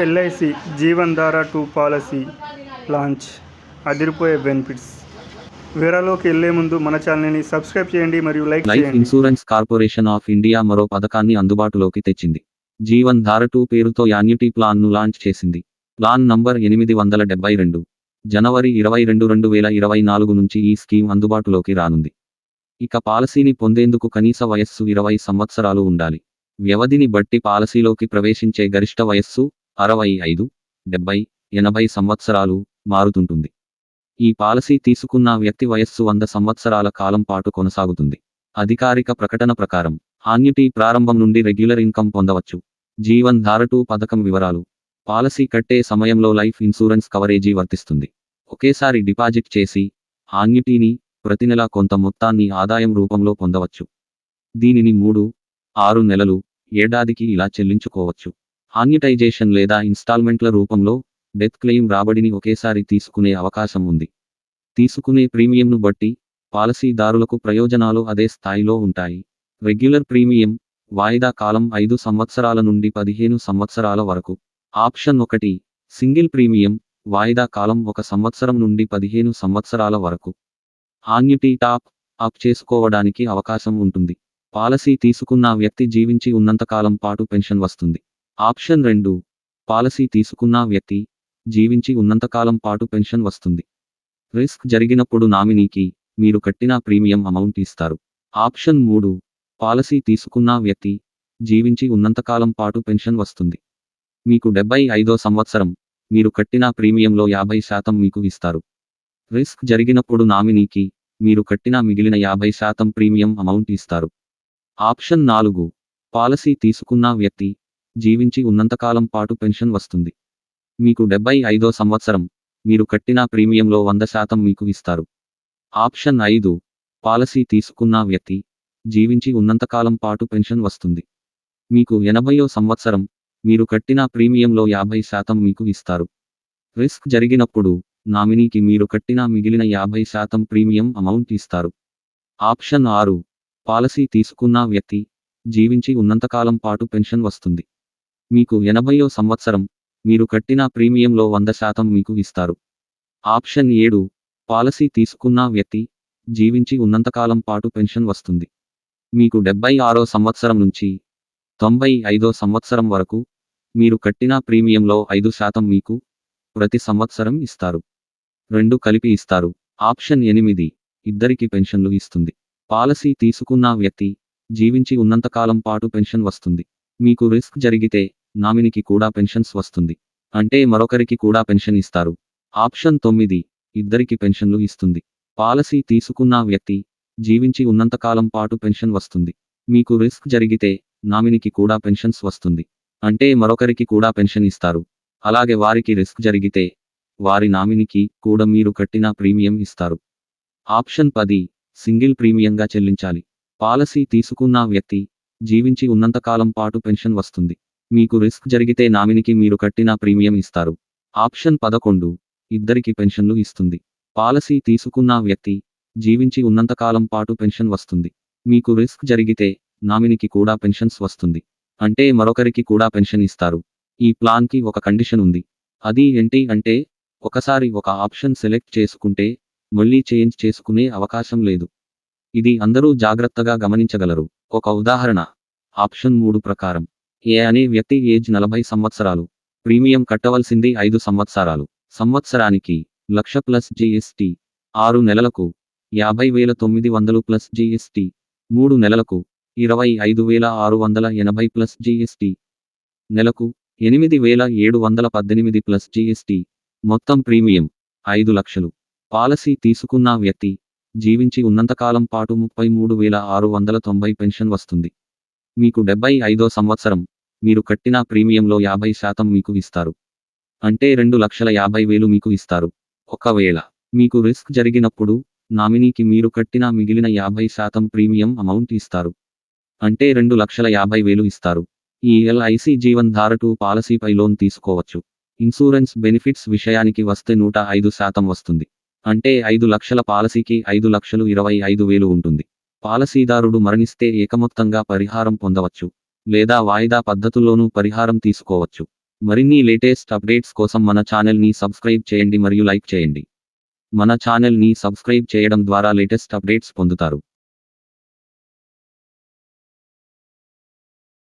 LIC Jeevan Dhara two policy launch. అదిరిపోయే benefits. వివరాల్లోకి వెళ్ళే ముందు మన ఛానల్ని సబ్స్క్రైబ్ చేయండి మరియు లైక్ లైఫ్ చేయండి. ఇన్సూరెన్స్ కార్పొరేషన్ ఆఫ్ ఇండియా మరో పథకాన్ని అందుబాటులోకి తెచ్చింది. జీవన్ ధార టూ పేరుతో యాన్యుటీ ప్లాన్ను లాంచ్ చేసింది. ప్లాన్ నంబర్ ఎనిమిది వందల డెబ్బై రెండు. జనవరి ఇరవై రెండు రెండు వేల ఇరవై నాలుగు నుంచి ఈ స్కీమ్ అందుబాటులోకి రానుంది. ఇక పాలసీని పొందేందుకు కనీస వయస్సు ఇరవై సంవత్సరాలు ఉండాలి. వ్యవధిని బట్టి పాలసీలోకి ప్రవేశించే గరిష్ట వయస్సు అరవై ఐదు డెబ్బై ఎనభై సంవత్సరాలు మారుతుంటుంది. ఈ పాలసీ తీసుకున్న వ్యక్తి వయస్సు వంద సంవత్సరాల కాలం పాటు కొనసాగుతుంది. అధికారిక ప్రకటన ప్రకారం ఆన్యుటీ ప్రారంభం నుండి రెగ్యులర్ ఇన్కమ్ పొందవచ్చు. జీవన్ ధారటూ పథకం వివరాలు. పాలసీ కట్టే సమయంలో లైఫ్ ఇన్సూరెన్స్ కవరేజీ వర్తిస్తుంది. ఒకేసారి డిపాజిట్ చేసి ఆన్యుటీని ప్రతి నెల కొంత మొత్తాన్ని ఆదాయం రూపంలో పొందవచ్చు. దీనిని మూడు ఆరు నెలలు ఏడాదికి ఇలా చెల్లించుకోవచ్చు. ఆన్యుటైజేషన్ లేదా ఇన్స్టాల్మెంట్ల రూపంలో డెత్ క్లెయిమ్ రాబడిని ఒకేసారి తీసుకునే అవకాశం ఉంది. తీసుకునే ప్రీమియంను బట్టి పాలసీదారులకు ప్రయోజనాలు అదే స్థాయిలో ఉంటాయి. రెగ్యులర్ ప్రీమియం వాయిదా కాలం ఐదు సంవత్సరాల నుండి పదిహేను సంవత్సరాల వరకు. ఆప్షన్ ఒకటి సింగిల్ ప్రీమియం వాయిదా కాలం ఒక సంవత్సరం నుండి పదిహేను సంవత్సరాల వరకు. ఆన్యుటీ టాప్ అప్ చేసుకోవడానికి అవకాశం ఉంటుంది. పాలసీ తీసుకున్న వ్యక్తి జీవించి ఉన్నంతకాలం పాటు పెన్షన్ వస్తుంది. ఆప్షన్ రెండు. పాలసీ తీసుకున్న వ్యక్తి జీవించి ఉన్నంతకాలం పాటు పెన్షన్ వస్తుంది. రిస్క్ జరిగినప్పుడు నామినీకి మీరు కట్టిన ప్రీమియం అమౌంట్ ఇస్తారు. ఆప్షన్ మూడు. పాలసీ తీసుకున్న వ్యక్తి జీవించి ఉన్నంతకాలం పాటు పెన్షన్ వస్తుంది. మీకు డెబ్బై ఐదో సంవత్సరం. మీరు కట్టిన ప్రీమియంలో యాభై శాతం మీకు ఇస్తారు. రిస్క్ జరిగినప్పుడు నామినీకి మీరు కట్టిన మిగిలిన యాభై శాతం ప్రీమియం అమౌంట్ ఇస్తారు. ఆప్షన్ నాలుగు. పాలసీ తీసుకున్న వ్యక్తి జీవించి ఉన్నంతకాలం పాటు పెన్షన్ వస్తుంది. మీకు డెబ్బై ఐదో సంవత్సరం మీరు కట్టిన ప్రీమియంలో వంద శాతం మీకు ఇస్తారు. ఆప్షన్ ఐదు పాలసీ తీసుకున్న వ్యక్తి జీవించి ఉన్నంతకాలం పాటు పెన్షన్ వస్తుంది. మీకు ఎనభయో సంవత్సరం మీరు కట్టిన ప్రీమియంలో యాభై శాతం మీకు ఇస్తారు. రిస్క్ జరిగినప్పుడు నామినీకి మీరు కట్టిన మిగిలిన యాభై శాతం ప్రీమియం అమౌంట్ ఇస్తారు. ఆప్షన్ ఆరు పాలసీ తీసుకున్న వ్యక్తి జీవించి ఉన్నంతకాలం పాటు పెన్షన్ వస్తుంది. మీకు ఎనభయో సంవత్సరం. మీరు కట్టిన ప్రీమియంలో వంద శాతం మీకు ఇస్తారు. ఆప్షన్ ఏడు. పాలసీ తీసుకున్న వ్యక్తి జీవించి ఉన్నంతకాలం పాటు పెన్షన్ వస్తుంది. మీకు డెబ్బై ఆరో సంవత్సరం నుంచి తొంభై ఐదో సంవత్సరం వరకు మీరు కట్టిన ప్రీమియంలో ఐదు శాతం మీకు ప్రతి సంవత్సరం ఇస్తారు. రెండు కలిపి ఇస్తారు. ఆప్షన్ ఎనిమిది. ఇద్దరికి పెన్షన్లు ఇస్తుంది. పాలసీ తీసుకున్న వ్యక్తి జీవించి ఉన్నంతకాలం పాటు పెన్షన్ వస్తుంది. మీకు రిస్క్ జరిగితే నామినికి కూడా పెన్షన్స్ వస్తుంది. అంటే మరొకరికి కూడా పెన్షన్ ఇస్తారు. ఆప్షన్ తొమ్మిది ఇద్దరికి పెన్షన్లు ఇస్తుంది. పాలసీ తీసుకున్న వ్యక్తి జీవించి ఉన్నంతకాలం పాటు పెన్షన్ వస్తుంది. మీకు రిస్క్ జరిగితే నామినికి కూడా పెన్షన్స్ వస్తుంది. అంటే మరొకరికి కూడా పెన్షన్ ఇస్తారు. అలాగే వారికి రిస్క్ జరిగితే వారి నామినికి కూడా మీరు కట్టిన ప్రీమియం ఇస్తారు. ఆప్షన్ పది సింగిల్ ప్రీమియంగా చెల్లించాలి. పాలసీ తీసుకున్న వ్యక్తి జీవించి ఉన్నంతకాలం పాటు పెన్షన్ వస్తుంది. మీకు రిస్క్ జరిగితే నామినికి మీరు కట్టిన ప్రీమియం ఇస్తారు. ఆప్షన్ పదకొండు. ఇద్దరికి పెన్షన్లు ఇస్తుంది. పాలసీ తీసుకున్న వ్యక్తి జీవించి ఉన్నంతకాలం పాటు పెన్షన్ వస్తుంది. మీకు రిస్క్ జరిగితే నామినికి కూడా పెన్షన్స్ వస్తుంది. అంటే మరొకరికి కూడా పెన్షన్ ఇస్తారు. ఈ ప్లాన్కి ఒక కండిషన్ ఉంది. అది ఏంటి అంటే ఒకసారి ఒక ఆప్షన్ సెలెక్ట్ చేసుకుంటే మళ్ళీ చేంజ్ చేసుకునే అవకాశం లేదు. ఇది అందరూ జాగ్రత్తగా గమనించగలరు. ఒక ఉదాహరణ. ఆప్షన్ మూడు ప్రకారం. ఏ అనే వ్యక్తి ఏజ్ నలభై సంవత్సరాలు. ప్రీమియం కట్టవలసింది ఐదు సంవత్సరాలు. సంవత్సరానికి లక్ష ప్లస్ జిఎస్టి ఆరు నెలలకు యాభై వేల తొమ్మిది వందలు ప్లస్ జిఎస్టి మూడు నెలలకు ఇరవై ఐదు వేల ఆరు వందల ఎనభై ప్లస్ జిఎస్టి నెలకు ఎనిమిది వేల ఏడు వందల పద్దెనిమిది ప్లస్ జిఎస్టి మొత్తం ప్రీమియం ఐదు లక్షలు. పాలసీ తీసుకున్న వ్యక్తి జీవించి ఉన్నంతకాలం పాటు ముప్పై మూడు వేల ఆరు వందల తొంభై పెన్షన్ వస్తుంది. మీకు డెబ్బై ఐదో సంవత్సరం. మీరు కట్టిన ప్రీమియంలో యాభై శాతం మీకు ఇస్తారు. అంటే రెండు లక్షల యాభై వేలు మీకు ఇస్తారు. ఒకవేళ మీకు రిస్క్ జరిగినప్పుడు నామినీకి మీరు కట్టిన మిగిలిన యాభై శాతం ప్రీమియం అమౌంట్ ఇస్తారు. అంటే రెండు లక్షల యాభై వేలు ఇస్తారు. ఈ ఎల్ఐసి జీవన్ ధార టూ పాలసీపై లోన్ తీసుకోవచ్చు. ఇన్సూరెన్స్ బెనిఫిట్స్ విషయానికి వస్తే నూట ఐదు శాతం వస్తుంది. అంటే ఐదు లక్షల పాలసీకి ఐదు లక్షలు ఇరవై ఐదు వేలు ఉంటుంది. పాలసీదారుడు మరణిస్తే ఏకమొత్తంగా పరిహారం పొందవచ్చు లేదా వాయిదా పద్ధతుల్లోనూ పరిహారం తీసుకోవచ్చు. మరిన్ని లేటెస్ట్ అప్డేట్స్ కోసం మన ఛానల్ని సబ్స్క్రైబ్ చేయండి మరియు లైక్ చేయండి. మన ఛానల్ని సబ్స్క్రైబ్ చేయడం ద్వారా లేటెస్ట్ అప్డేట్స్ పొందుతారు.